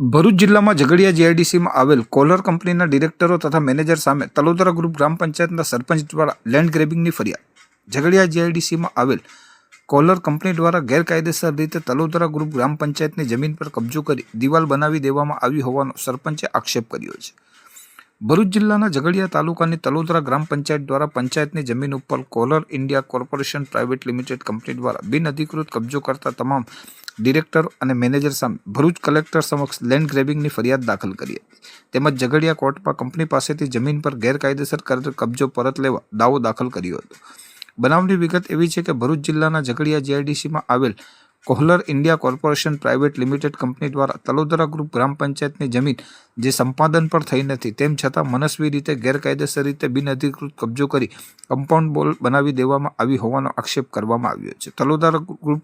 ભરૂચ જિલ્લામાં ઝઘડિયા જીઆઈડીસીમાં આવેલ કોલર કંપનીના ડિરેક્ટરો તથા મેનેજર સામે તલોદરા ગ્રુપ ગ્રામ પંચાયતના સરપંચ દ્વારા લેન્ડ ગ્રેબિંગની ફરિયાદ. ઝઘડિયા જીઆઈડીસીમાં આવેલ કોલર કંપની દ્વારા ગેરકાયદેસર રીતે તલોદરા ગ્રુપ ગ્રામ પંચાયતની જમીન પર કબજો કરી દિવાલ બનાવી દેવામાં આવી હોવાનો સરપંચે આક્ષેપ કર્યો છે. ભરૂચ જિલ્લાના ઝઘડિયા તાલુકાની તલોદરા ગ્રામ પંચાયત દ્વારા પંચાયતની જમીન ઉપર Kohler India Corporation Private Limited company દ્વારા બિનઅધિકૃત કબજો કરતા તમામ ડિરેક્ટર અને મેનેજર સામે ભરૂચ કલેક્ટર સમક્ષ લેન્ડ ગ્રેબિંગની ફરિયાદ દાખલ કરી હતી. તેમજ ઝઘડિયા કોર્ટમાં કંપની પાસેથી જમીન પર ગેરકાયદેસર કબજો પરત લેવા દાવો દાખલ કર્યો હતો. બનાવની વિગત એવી છે કે ભરૂચ જિલ્લાના ઝઘડિયા જીઆઈડીસીમાં આવેલ Kohler India Corporation Private Limited company દ્વારા તલોદરા ગ્રુપ ગ્રામ પંચાયતની જમીન, જે સંપાદન પર થઈ નથી, તેમ છતાં મનસ્વી રીતે, ગેરકાયદેસર રીતે બિનઅધિકૃત કબજો કરી કમ્પાઉન્ડ બોલ બનાવી દેવામાં આવી હોવાનો આક્ષેપ કરવામાં આવ્યો છે. તલોદરા ગ્રુપ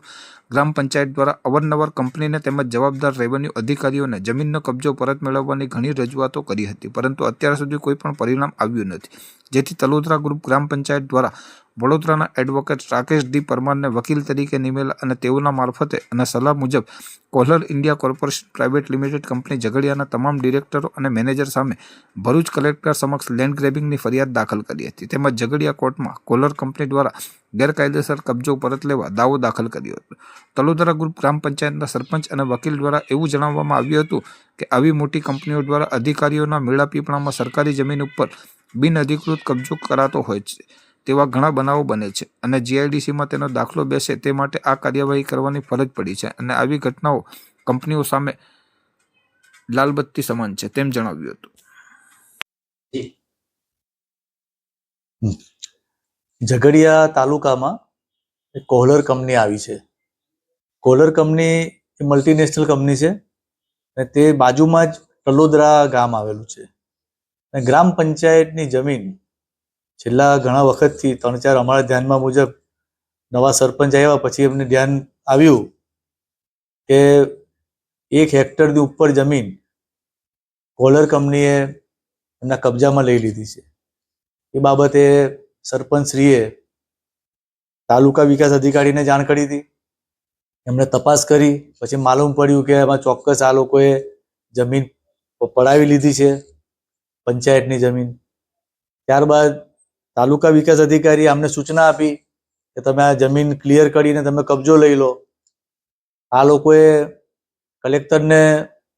ગ્રામ પંચાયત દ્વારા અવારનવાર કંપનીને તેમજ જવાબદાર રેવન્યુ અધિકારીઓને જમીનનો કબજો પરત મેળવવાની ઘણી રજૂઆતો કરી હતી, પરંતુ અત્યાર સુધી કોઈ પણ પરિણામ આવ્યું નથી. જેથી તલોદરા ગ્રુપ ગ્રામ પંચાયત દ્વારા વડોદરાના એડવોકેટ રાકેશ ડી પરમારને વકીલ તરીકે નિમેલા અને તેઓના મારફતે અને સલાહ મુજબ Kohler India Corporation Private Limited company ઝઘડિયાના તમામ ડિરેક્ટરો અને મેનેજર સામે ભરૂચ કલેક્ટર સમક્ષ લેન્ડ ગ્રેબિંગની ફરિયાદ દાખલ કરી હતી. તેમજ ઝઘડિયા કોર્ટમાં કોલર કંપની દ્વારા ગેરકાયદેસર કબજો પરત લેવા દાવો દાખલ કર્યો હતો. તલોદરા ગ્રુપ ગ્રામ પંચાયતના સરપંચ અને વકીલ દ્વારા એવું જણાવવામાં આવ્યું હતું કે આવી મોટી કંપનીઓ દ્વારા અધિકારીઓના મેળાપીપણામાં સરકારી જમીન ઉપર બિનઅધિકૃત કબજો કરાતો હોય છે, તેવા ઘણા બનાવો બને છે અને જીઆઈડીસીમાં તેનો દાખલો બેસે તે માટે આ કાર્યવાહી કરવાની ફરજ પડી છે અને આવી ઘટનાઓ કંપનીઓ સામે લાલબત્તી સમાન છે, તેમ જણાવ્યું હતું. ઝઘડિયા તાલુકામાં કોહલર કંપની આવી છે. કોહલર કંપની એ મલ્ટીનેશનલ કંપની છે અને તે બાજુમાં જ તલોદરા ગામ આવેલું છે. અને ગ્રામ પંચાયતની જમીન છેલ્લા ઘણા વખતથી ત્રણ ચાર અમારા ધ્યાનમાં મુજબ નવા સરપંચ આવ્યા પછી એમને ધ્યાન આવ્યું કે એક હેક્ટરની ઉપર જમીન કોલર કંપનીએ એમના કબજામાં લઈ લીધી છે. એ બાબતે સરપંચશ્રીએ તાલુકા વિકાસ અધિકારીને જાણ કરી હતી. એમણે તપાસ કરી. પછી માલુમ પડ્યું કે એમાં ચોક્કસ આ લોકોએ જમીન પડાવી લીધી છે. પંચાયતની જમીન. ત્યારબાદ તાલુકા વિકાસ અધિકારી અમને સૂચના આપી કે તમે આ જમીન ક્લિયર કરીને તમે કબજો લઈ લો. આ લોકોએ કલેક્ટરને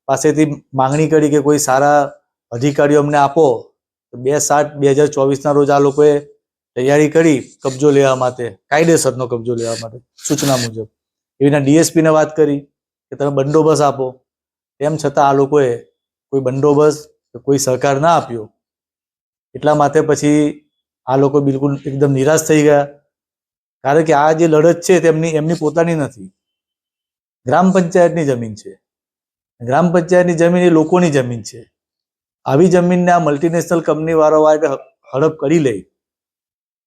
પાસેથી માંગણી કરી કે કોઈ સારા અધિકારીઓ અમને આપો. તો બે સાત બે હજાર ચોવીસના રોજ આ લોકોએ તૈયારી કરી કબજો લેવા માટે, કાયદેસરનો કબજો લેવા માટે સૂચના મુજબ. એવીના ડીએસપીને વાત કરી કે તમે બંદોબસ્ત આપો. તેમ છતાં આ લોકોએ કોઈ બંદોબસ્ત કે કોઈ સહકાર ના આપ્યો, એટલા માટે પછી આ લોકો બિલકુલ એકદમ નિરાશ થઈ ગયા. કારણ કે આ જે લડત છે તેમની, એમની પોતાની નથી. ગ્રામ પંચાયતની જમીન છે. ગ્રામ પંચાયતની જમીન એ લોકોની જમીન છે. આવી જમીનને આ મલ્ટીનેશનલ કંપની વાળો હડપ કરી લે,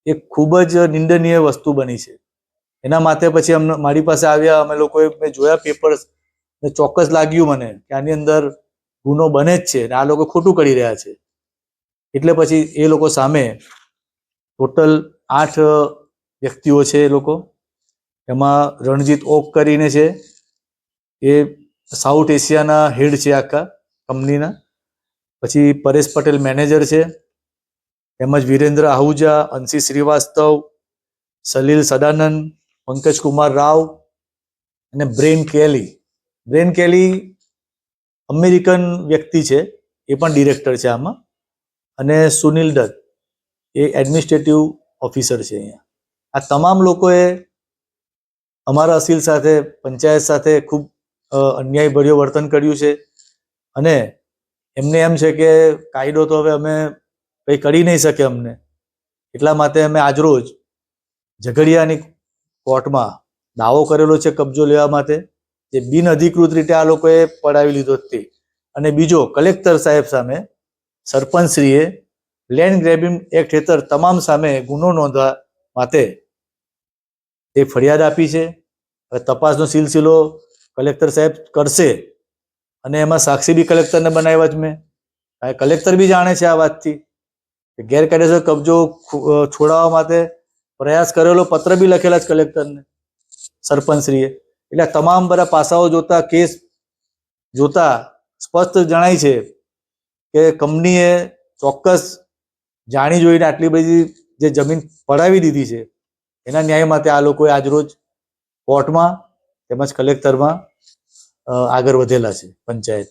એ ખૂબ જ નિંદનીય વસ્તુ બની છે. એના માટે પછી અમને, મારી પાસે આવ્યા, અમે લોકોએ મેં જોયા પેપર્સ ચોક્કસ લાગ્યું મને કે આની અંદર ગુનો બને જ છે આ લોકો ખોટું કરી રહ્યા છે. એટલે પછી એ લોકો સામે ટોટલ આઠ વ્યક્તિઓ છે એ લોકો. એમાં રણજીત ઓક કરીને છે. એ સાઉથ એશિયાના હેડ છે આખા કંપનીના. પછી પરેશ પટેલ મેનેજર છે. તેમજ વિરેન્દ્ર આહુજા, અંશી શ્રીવાસ્તવ, સલીલ સદાનંદ પંકજ કુમાર રાવ અને Brian Kelly. Brian Kelly American વ્યક્તિ છે, એ પણ ડિરેક્ટર છે આમાં. અને સુનિલ દત્ત, એ એડમિનિસ્ટ્રેટિવ ઓફિસર છે અહીંયા. આ તમામ લોકોએ અમારા અસીલ સાથે, પંચાયત સાથે ખૂબ અન્યાયભર્યું વર્તન કર્યું છે. અને એમને એમ છે કે કાયદો તો હવે અમે કંઈ કરી નહીં શકે અમને. એટલા માટે અમે આજરોજ ઝઘડિયાની કોર્ટમાં દાવો કરેલો છે કબજો લેવા માટે. જે બિનઅધિકૃત રીતે આ લોકોએ પડાવી લીધો તે. અને બીજો, કલેક્ટર સાહેબ સામે સરપંચશ્રીએ લેન્ડ ગ્રેબિંગ એક્ટ હેઠળ તમામ સામે ગુનો નોંધવા માટે તે ફરિયાદ આપી છે. હવે તપાસનો સિલસિલો કલેક્ટર સાહેબ કરશે અને એમાં સાક્ષી બી કલેક્ટરને બનાવ્યા જ મેં. કલેક્ટર બી જાણે છે આ વાતથી ગેરકાયદેસર કબજો છોડાવવા માટે પ્રયાસ કરેલો પત્ર બી લખેલા જ કલેક્ટરને, સરપંચશ્રીએ. એટલે તમામ બધા પાસાઓ જોતા, કેસ જોતા સ્પષ્ટ જણાય છે કે કંપનીએ ચોક્કસ જાણી જોઈને આટલી બધી જે જમીન પડાવી દીધી છે, એના ન્યાય માટે આ લોકોએ આજરોજ કોર્ટમાં તેમજ કલેક્ટરમાં આગળ વધેલા છે, પંચાયત.